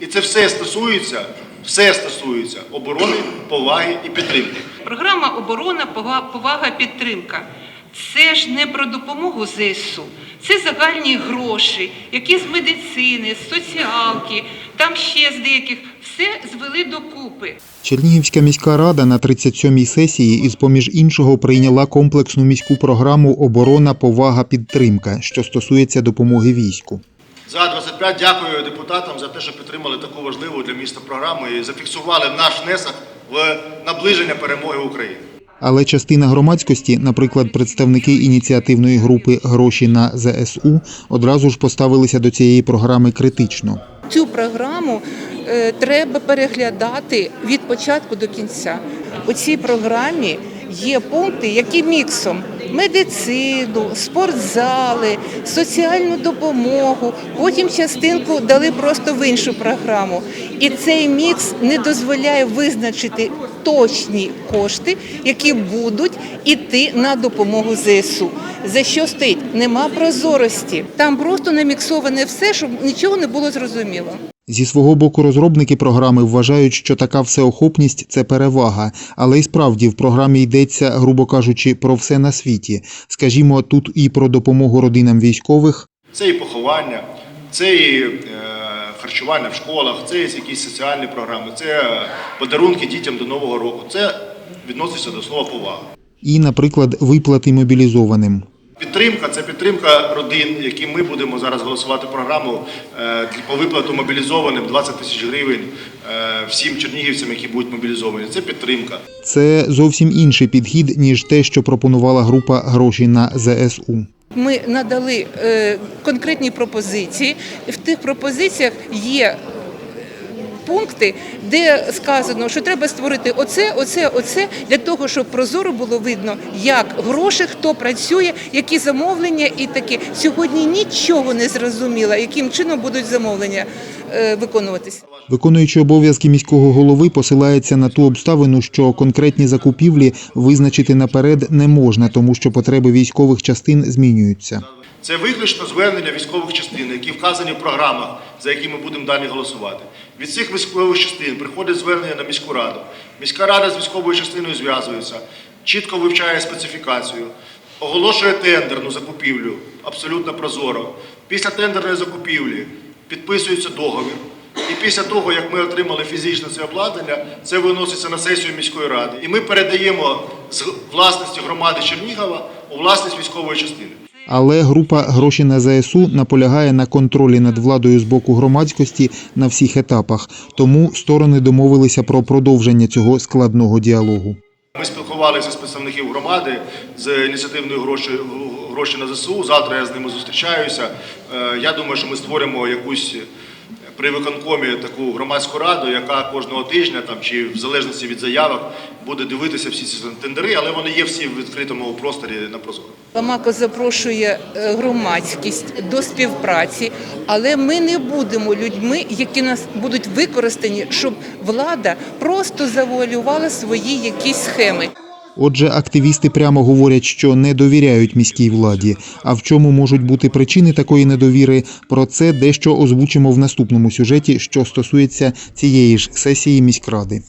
І це все стосується, все стосується оборони, поваги і підтримки. Програма оборона, повага, підтримка. Це ж не про допомогу ЗСУ, це загальні гроші, які з медицини, з соціалки, там ще з деяких, все звели докупи. Чернігівська міська рада на 37-й сесії із поміж іншого прийняла комплексну міську програму Оборона, повага, підтримка, що стосується допомоги війську. За 25 дякую депутатам за те, що підтримали таку важливу для міста програму і зафіксували наш внесок в наближення перемоги України. Але частина громадськості, наприклад, представники ініціативної групи Гроші на ЗСУ, одразу ж поставилися до цієї програми критично. Цю програму е, треба переглядати від початку до кінця. У цій програмі є пункти, які міксом медицину, спортзали, соціальну допомогу. Потім частинку дали просто в іншу програму. І цей мікс не дозволяє визначити точні кошти, які будуть іти на допомогу ЗСУ. За що стоїть? Нема прозорості. Там просто наміксоване все, щоб нічого не було зрозуміло. Зі свого боку, розробники програми вважають, що така всеохопність це перевага, але й справді в програмі йдеться, грубо кажучи, про все на світі. Скажімо, тут і про допомогу родинам військових, Це і поховання, це і е, харчування в школах, це і якісь соціальні програми, це е, подарунки дітям до Нового року. Це відноситься до слова повага. і, наприклад, виплати мобілізованим. Підтримка це підтримка родин, які ми будемо зараз голосувати програму е, по виплату мобілізованим 20 тисяч гривень е, всім чернігівцям, які будуть мобілізовані. Це підтримка. Це зовсім інший підхід, ніж те, що пропонувала група гроші на ЗСУ. Ми надали е, конкретні пропозиції. В тих пропозиціях є пункти, де сказано, що треба створити оце, оце, оце для того, щоб прозоро було видно, як гроші, хто працює, які замовлення і таке. Сьогодні нічого не зрозуміло, яким чином будуть замовлення е, виконуватися. Виконуючи обов'язки міського голови, посилається на ту обставину, що конкретні закупівлі визначити наперед не можна, тому що потреби військових частин змінюються. Це виключно звернення військових частин, які вказані в програмах, за які ми будемо далі голосувати. Від цих військових частин приходить звернення на міську раду. Міська рада з військовою частиною зв'язується, чітко вивчає специфікацію, оголошує тендерну закупівлю абсолютно прозоро. Після тендерної закупівлі підписується договір. І після того, як ми отримали фізичне це обладнання, це виноситься на сесію міської ради. І ми передаємо з власності громади Чернігова у власність військової частини. Але група гроші на ЗСУ наполягає на контролі над владою з боку громадськості на всіх етапах. Тому сторони домовилися про продовження цього складного діалогу. Ми спілкувалися з представників громади з ініціативною гроші, гроші на ЗСУ. Завтра я з ними зустрічаюся. Е, Я думаю, що ми створимо якусь при виконкомі таку громадську раду, яка кожного тижня там чи в залежності від заявок буде дивитися всі ці тендери, але вони є всі в відкритому просторі на прозоро. Ламако запрошує е, громадськість до співпраці, але ми не будемо людьми, які нас будуть використані, щоб влада просто завуалювала свої якісь схеми. Отже, активісти прямо говорять, що не довіряють міській владі. А в чому можуть бути причини такої недовіри? Про це дещо озвучимо в наступному сюжеті, що стосується цієї ж сесії міськради.